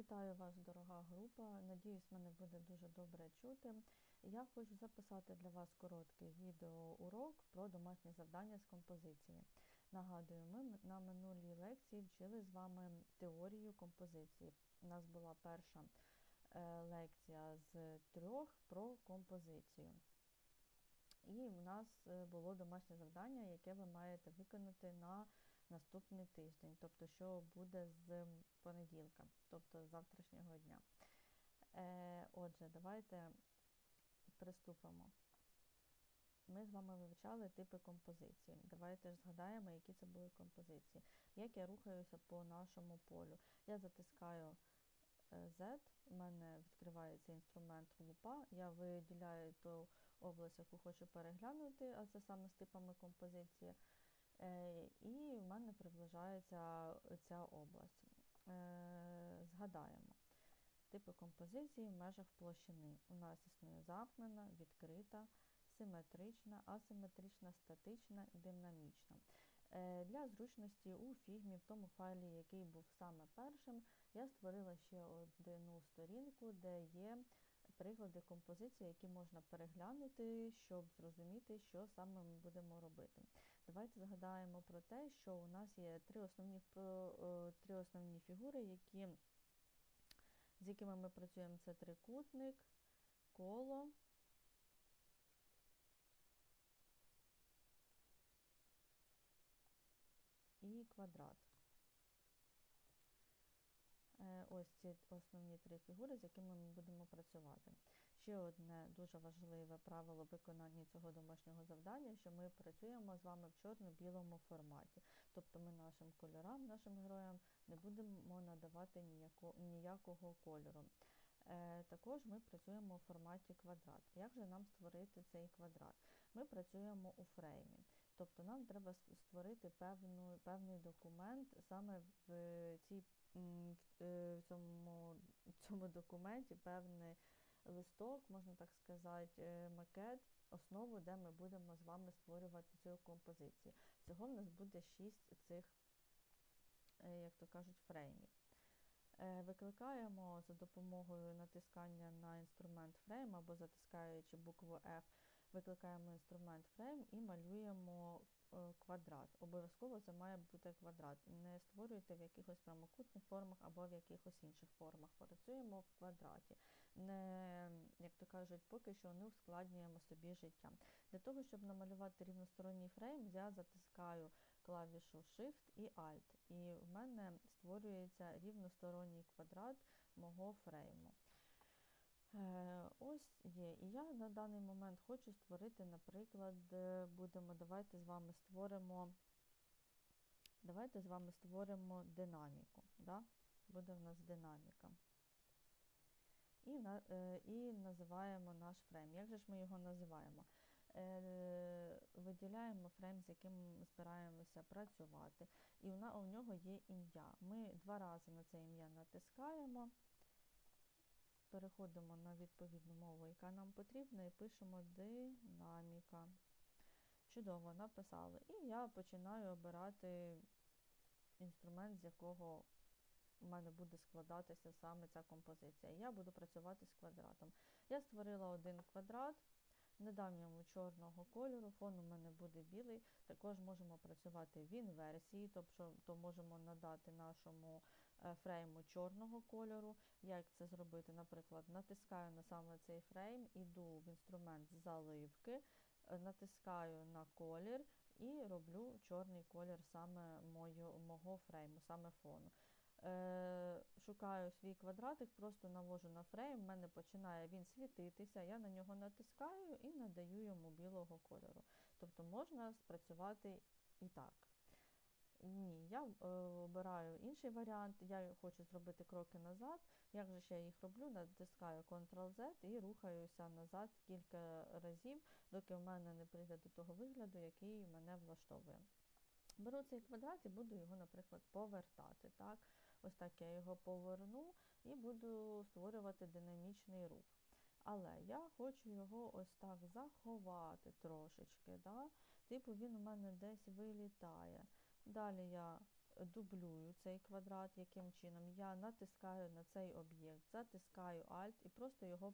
Вітаю вас, дорога група. Надіюсь, мене буде дуже добре чути. Я хочу записати для вас короткий відеоурок про домашнє завдання з композиції. Нагадую, ми на минулій лекції вчили з вами теорію композиції. У нас була перша е, лекція з трьох про композицію. І в нас е, було домашнє завдання, яке ви маєте виконати на наступний тиждень, тобто, що буде з понеділка, тобто з завтрашнього дня. Е, Отже, давайте приступимо. Ми з вами вивчали типи композиції. Давайте ж згадаємо, які це були композиції. Як я рухаюся по нашому полю. Я затискаю Z, у мене відкривається інструмент лупа, я виділяю ту область, яку хочу переглянути, а це саме з типами композиції. І в мене приближається ця область. Згадаємо. Типи композиції в межах площини. У нас існує замкнена, відкрита, симетрична, асиметрична, статична і динамічна. Для зручності у фігмі, в тому файлі, який був саме першим, я створила ще одну сторінку, де є приклади композиції, які можна переглянути, щоб зрозуміти, що саме ми будемо робити. Давайте згадаємо про те, що у нас є три основні три основні фігури, які, з якими ми працюємо, це трикутник, коло. І квадрат. Ось ці основні три фігури, з якими ми будемо працювати. Ще одне дуже важливе правило виконання цього домашнього завдання, що ми працюємо з вами в чорно-білому форматі. Тобто ми нашим кольорам, нашим героям не будемо надавати ніякого, кольору. Е, також ми працюємо у форматі квадрат. Як же нам створити цей квадрат? Ми працюємо у фреймі. Тобто нам треба створити певну, певний документ саме в цій в цьому, в цьому документі певний листок, можна так сказати, макет, основу, де ми будемо з вами створювати цю композицію. Цього в нас буде 6 цих, як то кажуть, фреймів. Викликаємо за допомогою натискання на інструмент фрейм або затискаючи букву F, викликаємо інструмент фрейм і малюємо квадрат. Обов'язково це має бути квадрат. Не створюйте в якихось прямокутних формах або в якихось інших формах. Працюємо в квадраті. Не, як то кажуть, поки що не ускладнюємо собі життя. Для того, щоб намалювати рівносторонній фрейм, я затискаю клавішу Shift і Alt. І в мене створюється рівносторонній квадрат мого фрейму. Ось є. І я на даний момент хочу створити, наприклад, будемо, давайте з вами створимо, давайте з вами створимо динаміку. Да? Буде в нас динаміка. І на, і називаємо наш фрейм. Як же ж ми його називаємо? Виділяємо фрейм, з яким ми збираємося працювати. І у нього є ім'я. Ми два рази на це ім'я натискаємо. Переходимо на відповідну мову, яка нам потрібна, і пишемо динаміка. Чудово, написали. І я починаю обирати інструмент, з якого в мене буде складатися саме ця композиція. Я буду працювати з квадратом. Я створила один квадрат, не дам йому чорного кольору, фон у мене буде білий. Також можемо працювати в інверсії, тобто то можемо надати нашому фрейму чорного кольору. Як це зробити? Наприклад, натискаю на саме цей фрейм, іду в інструмент заливки, натискаю на колір і роблю чорний колір саме мою, мого фрейму, саме фону. Е, шукаю свій квадратик, просто навожу на фрейм, в мене починає він світитися, я на нього натискаю і надаю йому білого кольору. Тобто можна спрацювати і так. Ні, я е, обираю інший варіант, я хочу зробити кроки назад. Як же ж я їх роблю? Натискаю Ctrl-Z і рухаюся назад кілька разів, доки в мене не прийде до того вигляду, який мене влаштовує. Беру цей квадрат і буду його, наприклад, повертати. Так? Ось так я його поверну і буду створювати динамічний рух. Але я хочу його ось так заховати трошечки. Да? Типу він у мене десь вилітає. Далі я дублюю цей квадрат, яким чином я натискаю на цей об'єкт, затискаю Alt і просто його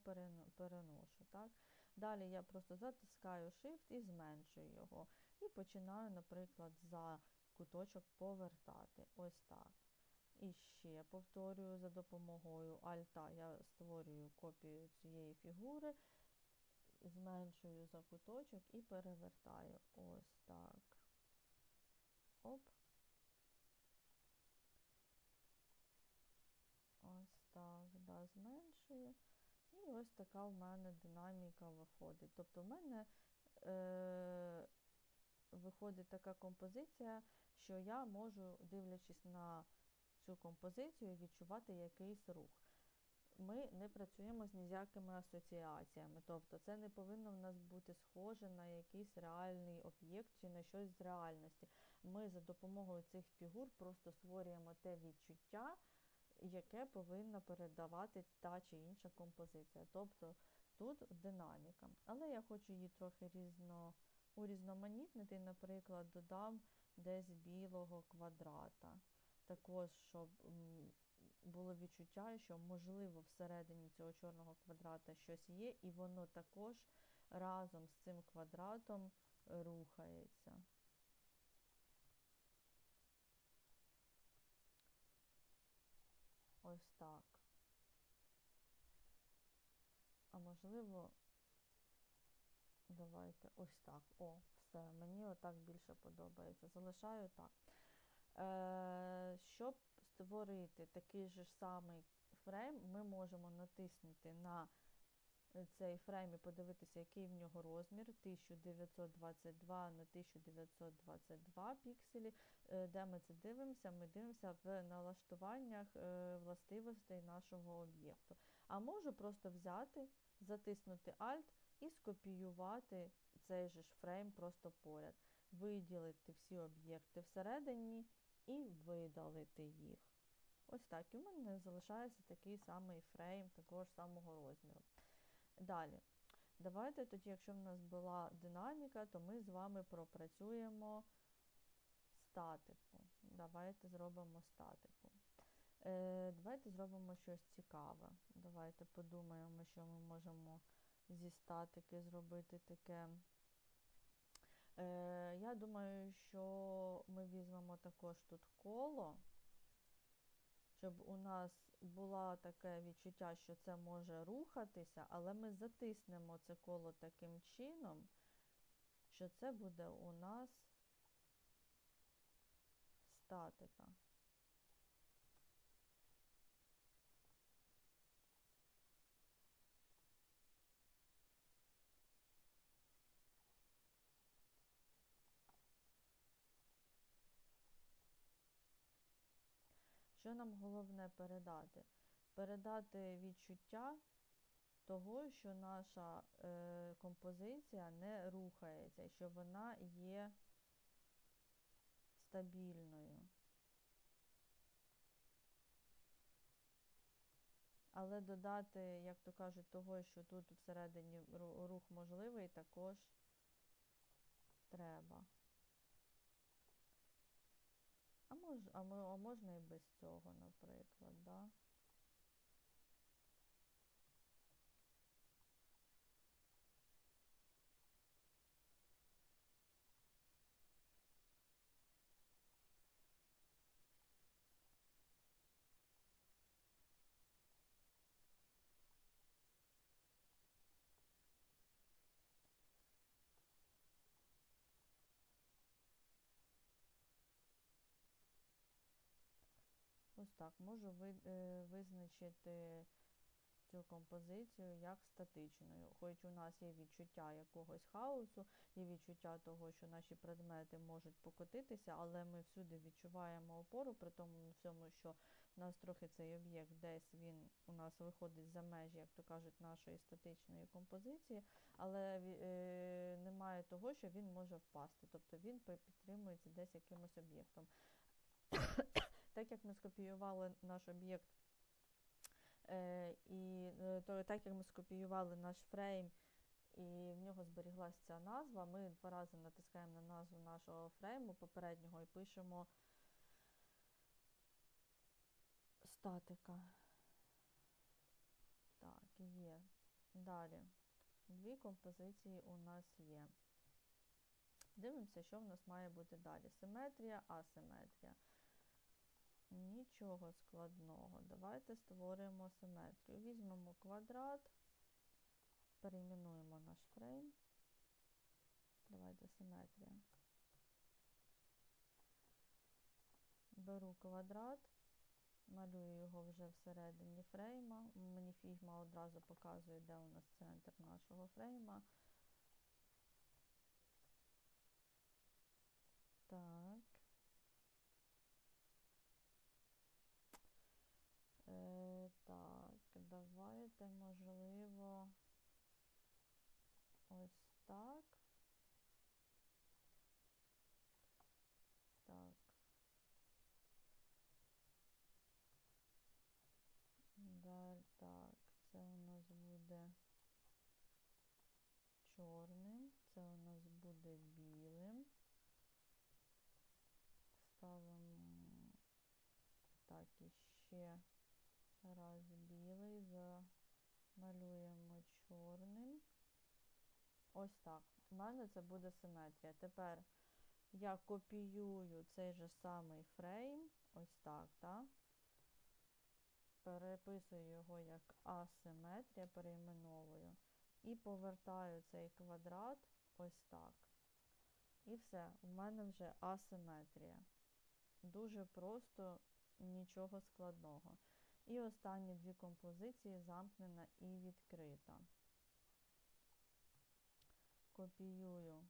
переношу. Так? Далі я просто затискаю Shift і зменшую його. І починаю, наприклад, за куточок повертати. Ось так. І ще повторюю за допомогою Альта я створюю копію цієї фігури, зменшую за куточок і перевертаю. Ось так. Оп. Ось так, да, зменшую. І ось така в мене динаміка виходить. Тобто в мене е, виходить така композиція, що я можу, дивлячись на цю композицію, відчувати якийсь рух. Ми не працюємо з ніякими асоціаціями. Тобто це не повинно в нас бути схоже на якийсь реальний об'єкт чи на щось з реальності. Ми за допомогою цих фігур просто створюємо те відчуття, яке повинна передавати та чи інша композиція. Тобто тут динаміка. Але я хочу її трохи різно, урізноманітнити, наприклад, додам десь білого квадрата. Також, щоб було відчуття, що, можливо, всередині цього чорного квадрата щось є, і воно також разом з цим квадратом рухається. Ось так. А можливо, давайте ось так. О, все, мені отак більше подобається. Залишаю так. Е, Щоб створити такий же самий фрейм, ми можемо натиснути на цей фрейм і подивитися, який в нього розмір 1922 на 1922 пікселі. Е, де ми це дивимося? Ми дивимося в налаштуваннях е, властивостей нашого об'єкту. А можу просто взяти, затиснути Alt і скопіювати цей же ж фрейм просто поряд, виділити всі об'єкти всередині і видалити їх. Ось так. І в мене залишається такий самий фрейм такого ж самого розміру. Далі. Давайте тоді, якщо в нас була динаміка, то ми з вами пропрацюємо статику. Давайте зробимо статику. Е, Давайте зробимо щось цікаве. Давайте подумаємо, що ми можемо зі статики зробити таке. Е, Я думаю, що ми візьмемо також тут коло, щоб у нас було таке відчуття, що це може рухатися, але ми затиснемо це коло таким чином, що це буде у нас статика. Що нам головне передати? Передати відчуття того, що наша е, композиція не рухається, що вона є стабільною. Але додати, як то кажуть, того, що тут всередині рух можливий, також треба. А а, а можна і без цього, наприклад, да? Ось так, можу е, визначити цю композицію як статичною. Хоч у нас є відчуття якогось хаосу, є відчуття того, що наші предмети можуть покотитися, але ми всюди відчуваємо опору, при тому всьому, що у нас трохи цей об'єкт десь він у нас виходить за межі, як то кажуть, нашої статичної композиції, але е, немає того, що він може впасти. Тобто він підтримується десь якимось об'єктом. Так як ми скопіювали наш об'єкт, е, і е, то, так як ми скопіювали наш фрейм, і в нього зберіглася ця назва, ми два рази натискаємо на назву нашого фрейму попереднього і пишемо статика. Так, є. Далі. Дві композиції у нас є. Дивимося, що в нас має бути далі. Симетрія, асиметрія. Нічого складного. Давайте створимо симетрію. Візьмемо квадрат, перейменуємо наш фрейм. Давайте симетрія. Беру квадрат, малюю його вже всередині фрейма. Мені фігма одразу показує, де у нас центр нашого фрейма. Так. Е, так, давайте, можливо, ось так. Так. Далі, так, це у нас буде чорним, це у нас буде білим. Ставимо так, і ще раз білий, замалюємо чорним. Ось так. У мене це буде симетрія. Тепер я копіюю цей же самий фрейм, ось так, так? Переписую його як асиметрія, перейменовую. І повертаю цей квадрат ось так. І все, в мене вже асиметрія. Дуже просто, нічого складного. І останні дві композиції замкнена і відкрита. Копіюю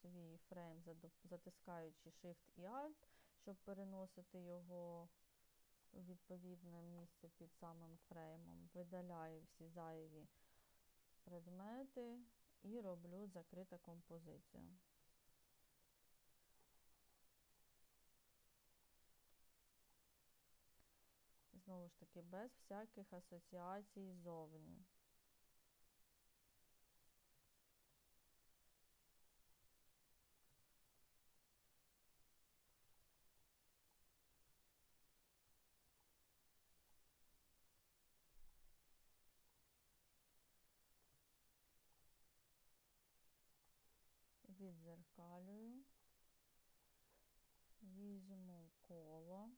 свій фрейм, затискаючи Shift і Alt, щоб переносити його у відповідне місце під самим фреймом. Видаляю всі зайві предмети і роблю закрита композиція. Знову ж таки, без всяких асоціацій зовні. Відзеркалюю, візьму коло.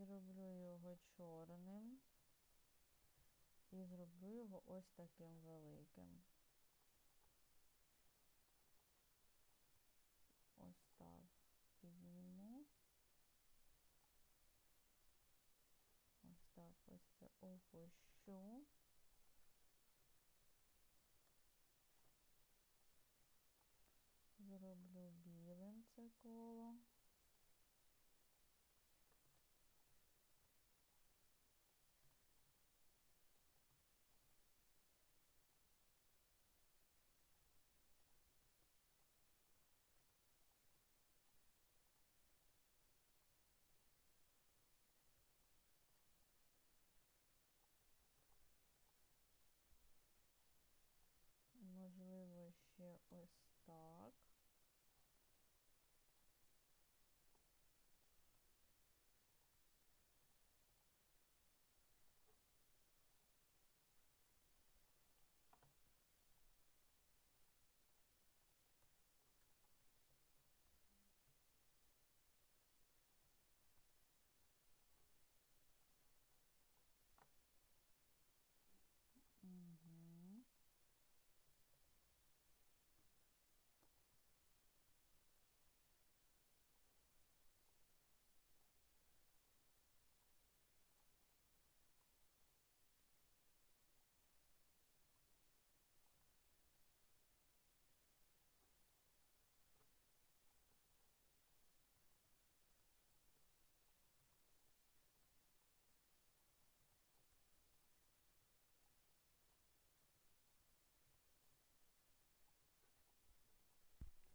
Зроблю його чорним і зроблю його ось таким великим. Ось так підніму. Ось так ось це опущу. Зроблю білим це коло. Можливо, ще ось так.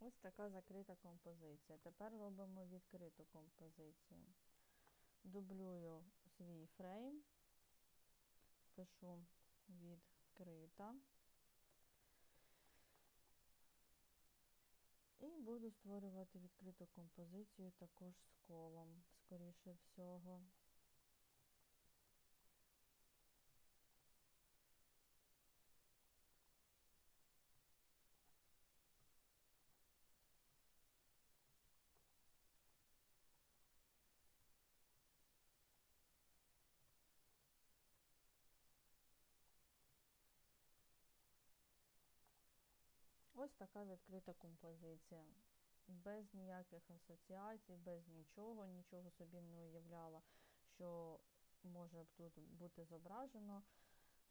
Ось така закрита композиція. Тепер робимо відкриту композицію. Дублюю свій фрейм, пишу відкрита. І буду створювати відкриту композицію також з колом. Скоріше всього. Ось така відкрита композиція. Без ніяких асоціацій, без нічого, нічого собі не уявляла, що може б тут бути зображено.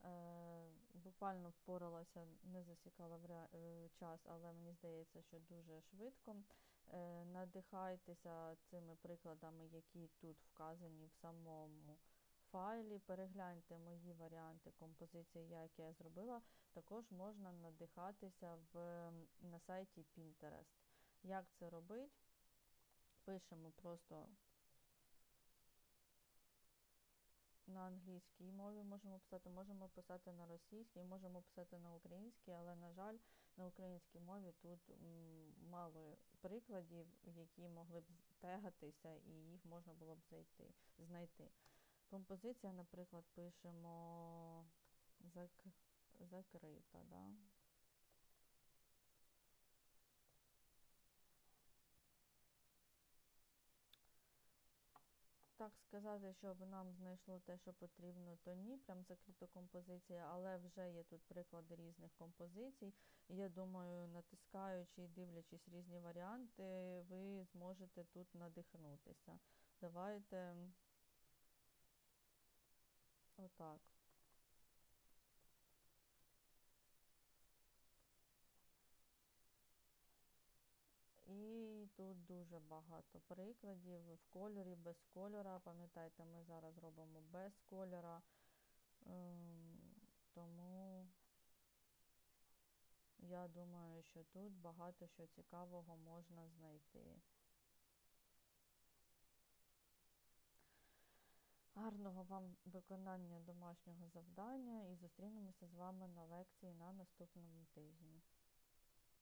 Е, Буквально впоралася, не засікала в ре... е, час, але мені здається, що дуже швидко. Е, Надихайтеся цими прикладами, які тут вказані в самому файлі. Перегляньте мої варіанти композиції, які я зробила. Також можна надихатися в, на сайті Pinterest. Як це робити? Пишемо просто на англійській мові можемо писати, можемо писати на російській, можемо писати на українській, але, на жаль, на українській мові тут мало прикладів, які могли б тегатися і їх можна було б зайти, знайти. Композиція, наприклад, пишемо зак... закрита. Да? Так сказати, щоб нам знайшло те, що потрібно, то ні, прям закрита композиція, але вже є тут приклади різних композицій. Я думаю, натискаючи і дивлячись різні варіанти, ви зможете тут надихнутися. Давайте отак. І тут дуже багато прикладів в кольорі, без кольора. Пам'ятайте, ми зараз робимо без кольора. Ем, тому я думаю, що тут багато що цікавого можна знайти. Гарного вам виконання домашнього завдання і зустрінемося з вами на лекції на наступному тижні.